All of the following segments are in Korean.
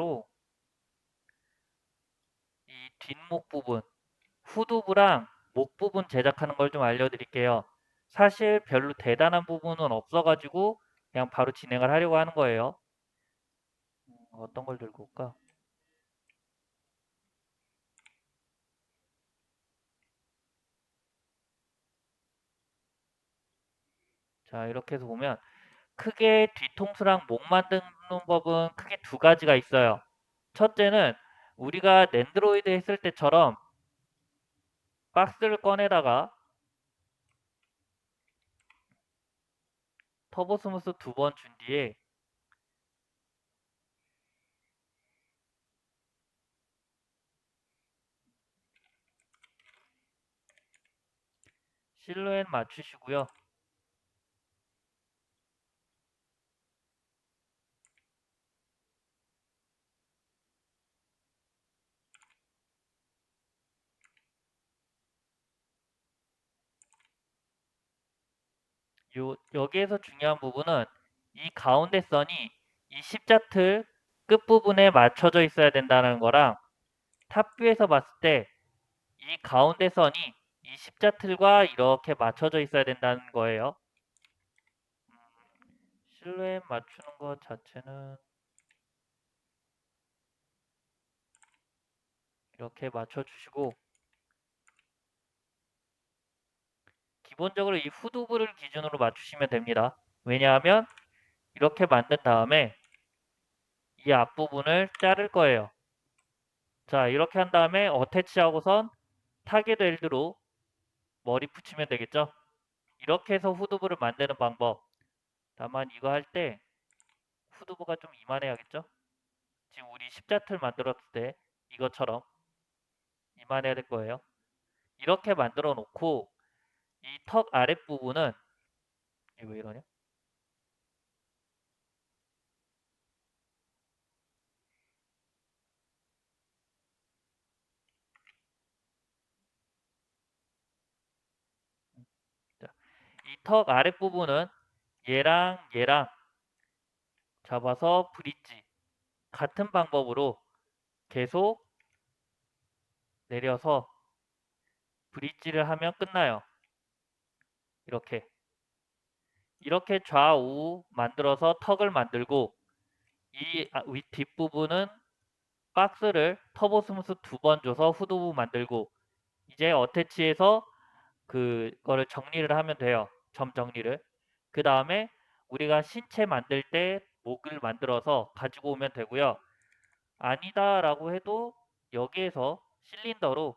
바로 이 뒷목 부분, 후두부랑 목 부분 제작하는 걸 좀 알려드릴게요. 사실 별로 대단한 부분은 없어가지고 그냥 바로 진행을 하려고 하는 거예요. 음, 어떤 걸 들고 올까? 자, 이렇게 해서 보면 크게 뒤통수랑 목 만드는 법은 크게 두 가지가 있어요. 첫째는 우리가 랜드로이드 했을 때처럼 박스를 꺼내다가 터보 스무스 두 번 준 뒤에 실루엣 맞추시고요. 요, 여기에서 중요한 부분은 이 가운데 선이 이 십자틀 끝부분에 맞춰져 있어야 된다는 거랑 탑뷰에서 봤을 때 이 가운데 선이 이 십자틀과 이렇게 맞춰져 있어야 된다는 거예요. 음, 실루엣 맞추는 것 자체는 이렇게 맞춰주시고 기본적으로 이 후두부를 기준으로 맞추시면 됩니다. 왜냐하면 이렇게 만든 다음에 이 앞부분을 자를 거예요. 자 이렇게 한 다음에 어태치하고선 타겟 웰드로 머리 붙이면 되겠죠. 이렇게 해서 후두부를 만드는 방법. 다만 이거 할 때 후두부가 좀 이만해야겠죠. 지금 우리 십자틀 만들었을 때 이것처럼 이만해야 될 거예요. 이렇게 만들어 놓고 이 턱 아랫부분은 왜 이러냐? 이턱 아랫부분은 얘랑 얘랑 잡아서 브릿지 같은 방법으로 계속 내려서 브릿지를 하면 끝나요. 이렇게 이렇게 좌우 만들어서 턱을 만들고 이 아, 윗 뒷부분은 박스를 터보 스무스 두 번 줘서 후두부 만들고 이제 어태치해서 그거를 정리를 하면 돼요. 점 정리를. 그 다음에 우리가 신체 만들 때 목을 만들어서 가지고 오면 되고요. 아니다 라고 해도 여기에서 실린더로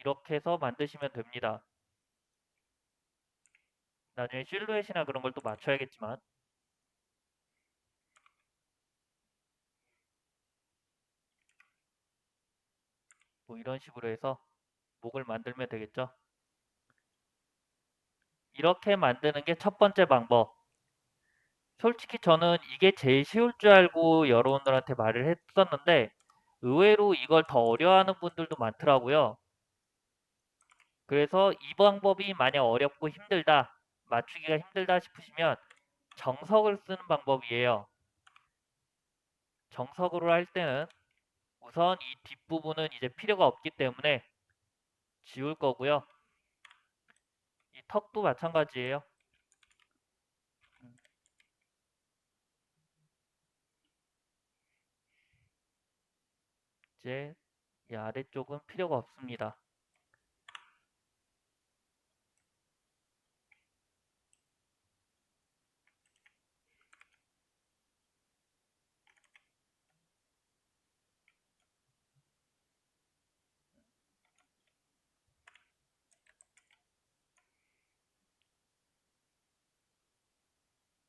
이렇게 해서 만드시면 됩니다. 나중에 실루엣이나 그런 걸 또 맞춰야겠지만 뭐 이런 식으로 해서 목을 만들면 되겠죠. 이렇게 만드는 게 첫 번째 방법. 솔직히 저는 이게 제일 쉬울 줄 알고 여러분들한테 말을 했었는데 의외로 이걸 더 어려워하는 분들도 많더라고요. 그래서 이 방법이 만약 어렵고 힘들다, 맞추기가 힘들다 싶으시면 정석을 쓰는 방법이에요. 정석으로 할 때는 우선 이 뒷부분은 이제 필요가 없기 때문에 지울 거고요. 이 턱도 마찬가지예요. 이제 이 아래쪽은 필요가 없습니다.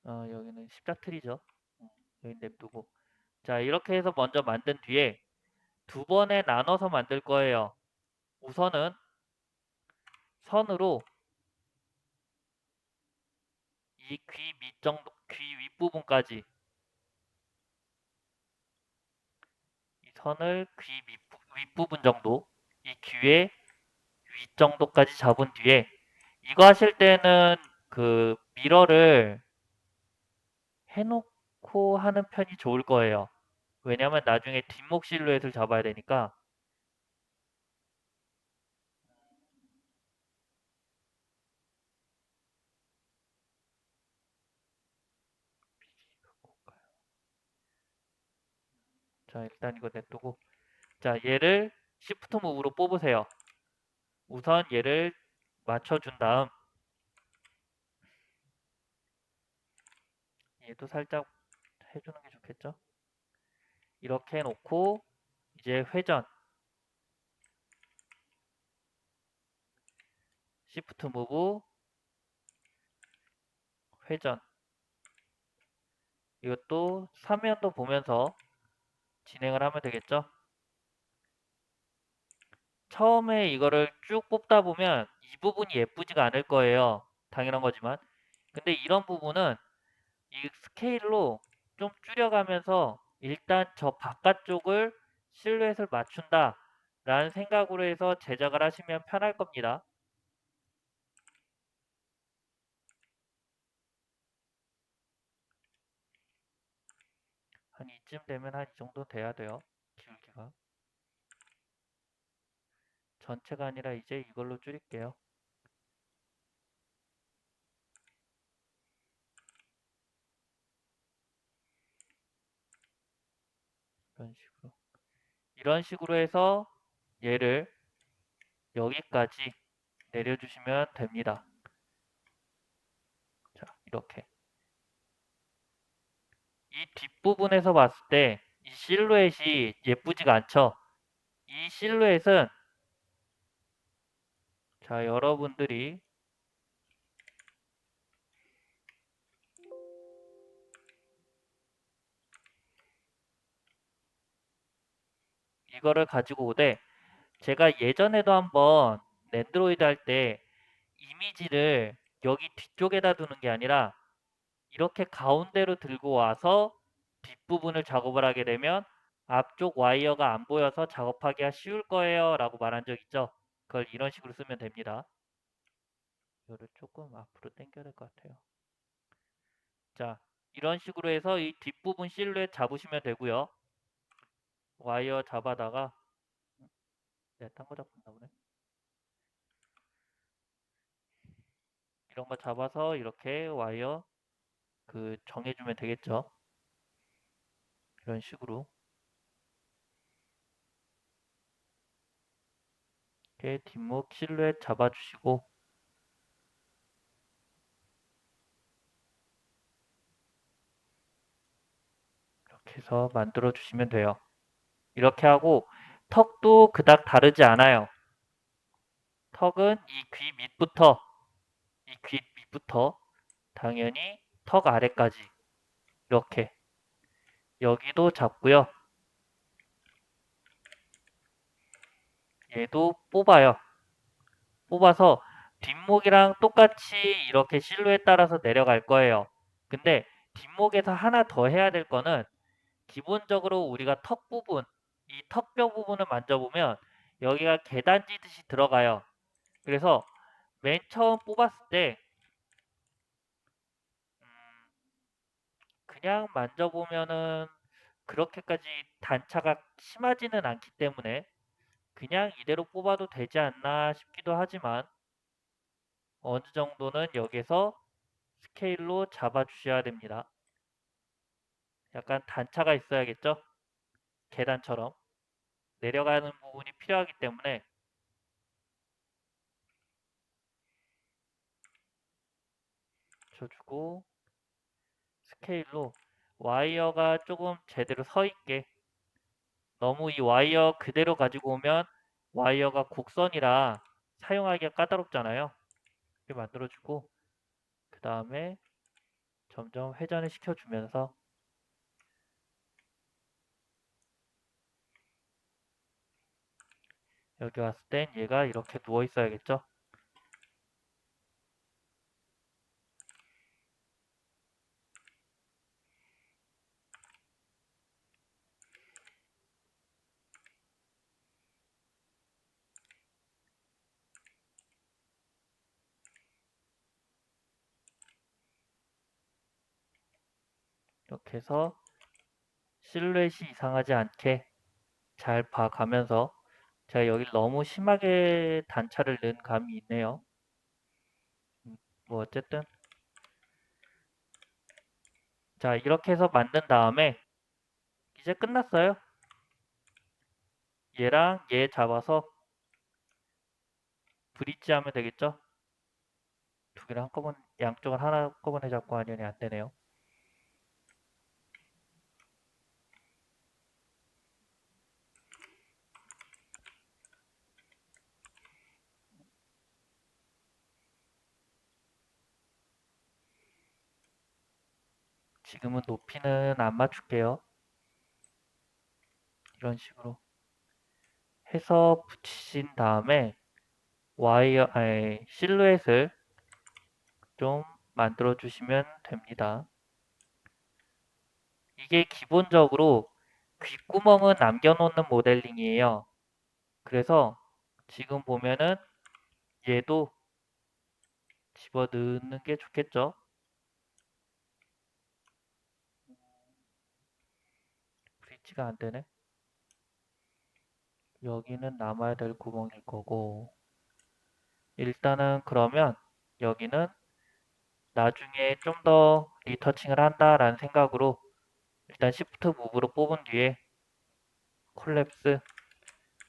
어, 여기는 십자틀이죠. 어, 여기 냅두고. 자, 이렇게 해서 먼저 만든 뒤에 두 번에 나눠서 만들 거예요. 우선은 선으로 이 귀 밑 정도, 귀 윗부분까지 이 선을 귀 밑, 윗부분 정도, 이 귀의 윗 정도까지 잡은 뒤에 이거 하실 때는 그 미러를 해놓고 하는 편이 좋을 거예요. 왜냐면 나중에 뒷목 실루엣을 잡아야 되니까 자 일단 이거 냅두고 자 얘를 시프트 무브로 뽑으세요. 우선 얘를 맞춰준 다음 얘도 살짝 해주는 게 좋겠죠? 이렇게 해놓고 이제 회전 시프트 무브 회전 이것도 3면도 보면서 진행을 하면 되겠죠? 처음에 이거를 쭉 뽑다 보면 이 부분이 예쁘지가 않을 거예요. 당연한 거지만. 근데 이런 부분은 이 스케일로 좀 줄여가면서 일단 저 바깥쪽을 실루엣을 맞춘다 라는 생각으로 해서 제작을 하시면 편할 겁니다. 한 이쯤 되면 한 이 정도 돼야 돼요. 기울기가. 전체가 아니라 이제 이걸로 줄일게요. 이런 식으로. 이런 식으로 해서 얘를 여기까지 내려주시면 됩니다. 자, 이렇게. 이 뒷부분에서 봤을 때 이 실루엣이 예쁘지가 않죠? 이 실루엣은 자, 여러분들이 이거를 가지고 오되 제가 예전에도 한번 랜드로이드 할 때 이미지를 여기 뒤쪽에다 두는 게 아니라 이렇게 가운데로 들고 와서 뒷부분을 작업을 하게 되면 앞쪽 와이어가 안 보여서 작업하기가 쉬울 거예요 라고 말한 적 있죠? 그걸 이런 식으로 쓰면 됩니다. 이거를 조금 앞으로 당겨야 될 것 같아요. 자 이런 식으로 해서 이 뒷부분 실루엣 잡으시면 되고요 와이어 잡아다가 네, 딴거 잡고 있나 보네. 이런 거 잡아서 이렇게 와이어 그 정해주면 되겠죠? 이런 식으로. 이렇게 뒷목 실루엣 잡아주시고. 이렇게 해서 만들어 주시면 돼요. 이렇게 하고 턱도 그닥 다르지 않아요. 턱은 이 귀 밑부터 이 귀 밑부터 당연히 턱 아래까지 이렇게 여기도 잡고요. 얘도 뽑아요. 뽑아서 뒷목이랑 똑같이 이렇게 실루엣 따라서 내려갈 거예요. 근데 뒷목에서 하나 더 해야 될 거는 기본적으로 우리가 턱 부분, 이 턱뼈 부분을 만져보면 여기가 계단 지듯이 들어가요. 그래서 맨 처음 뽑았을 때 음, 그냥 만져보면은 그렇게까지 단차가 심하지는 않기 때문에 그냥 이대로 뽑아도 되지 않나 싶기도 하지만 어느 정도는 여기서 스케일로 잡아 주셔야 됩니다. 약간 단차가 있어야겠죠? 계단처럼 내려가는 부분이 필요하기 때문에 줘주고 스케일로 와이어가 조금 제대로 서 있게 너무 이 와이어 그대로 가지고 오면 와이어가 곡선이라 사용하기가 까다롭잖아요. 이렇게 만들어주고 그 다음에 점점 회전을 시켜주면서 여기 왔을 땐 얘가 이렇게 누워 있어야겠죠? 이렇게 해서 실루엣이 이상하지 않게 잘 봐가면서 제가 여기 너무 심하게 단차를 넣은 감이 있네요. 음, 뭐 어쨌든 자 이렇게 해서 만든 다음에 이제 끝났어요. 얘랑 얘 잡아서 브릿지 하면 되겠죠? 두 개를 한꺼번에 양쪽을 하나 한꺼번에 잡고 하려니 안 되네요. 지금은 높이는 안 맞출게요. 이런 식으로 해서 붙이신 다음에 와이어, 아니, 실루엣을 좀 만들어 주시면 됩니다. 이게 기본적으로 귓구멍은 남겨놓는 모델링이에요. 그래서 지금 보면은 얘도 집어 넣는 게 좋겠죠. 브릿지가 안 되네. 여기는 남아야 될 구멍일 거고 일단은 그러면 여기는 나중에 좀 더 리터칭을 한다라는 생각으로 일단 시프트 무브로 뽑은 뒤에 콜랩스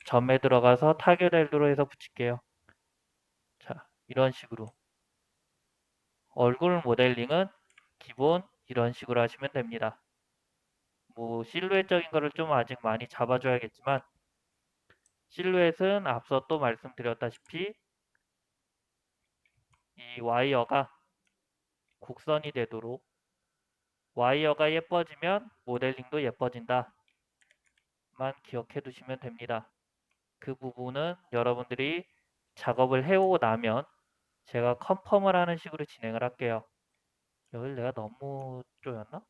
점에 들어가서 타겟 엘드로 해서 붙일게요. 자, 이런 식으로 얼굴 모델링은 기본 이런 식으로 하시면 됩니다. 뭐 실루엣적인 거를 좀 아직 많이 잡아줘야겠지만 실루엣은 앞서 또 말씀드렸다시피 이 와이어가 곡선이 되도록 와이어가 예뻐지면 모델링도 예뻐진다. 만 기억해 두시면 됩니다. 그 부분은 여러분들이 작업을 해오고 나면 제가 컨펌을 하는 식으로 진행을 할게요. 여기를 내가 너무 쪼였나?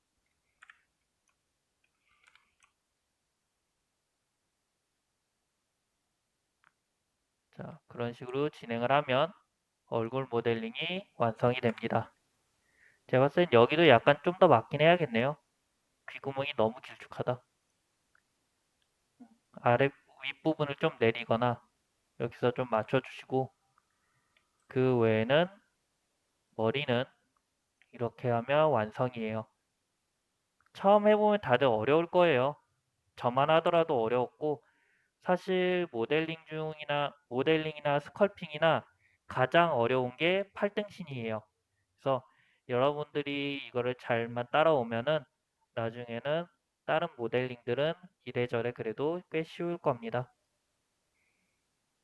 자, 그런 식으로 진행을 하면 얼굴 모델링이 완성이 됩니다. 제가 봤을 땐 여기도 약간 좀 더 맞긴 해야겠네요. 귀구멍이 너무 길쭉하다. 아래 윗부분을 좀 내리거나 여기서 좀 맞춰주시고 그 외에는 머리는 이렇게 하면 완성이에요. 처음 해보면 다들 어려울 거예요. 저만 하더라도 어려웠고 사실 모델링 중이나 모델링이나 스컬핑이나 가장 어려운 게 팔등신이에요. 그래서 여러분들이 이거를 잘만 따라오면은 나중에는 다른 모델링들은 이래저래 그래도 꽤 쉬울 겁니다.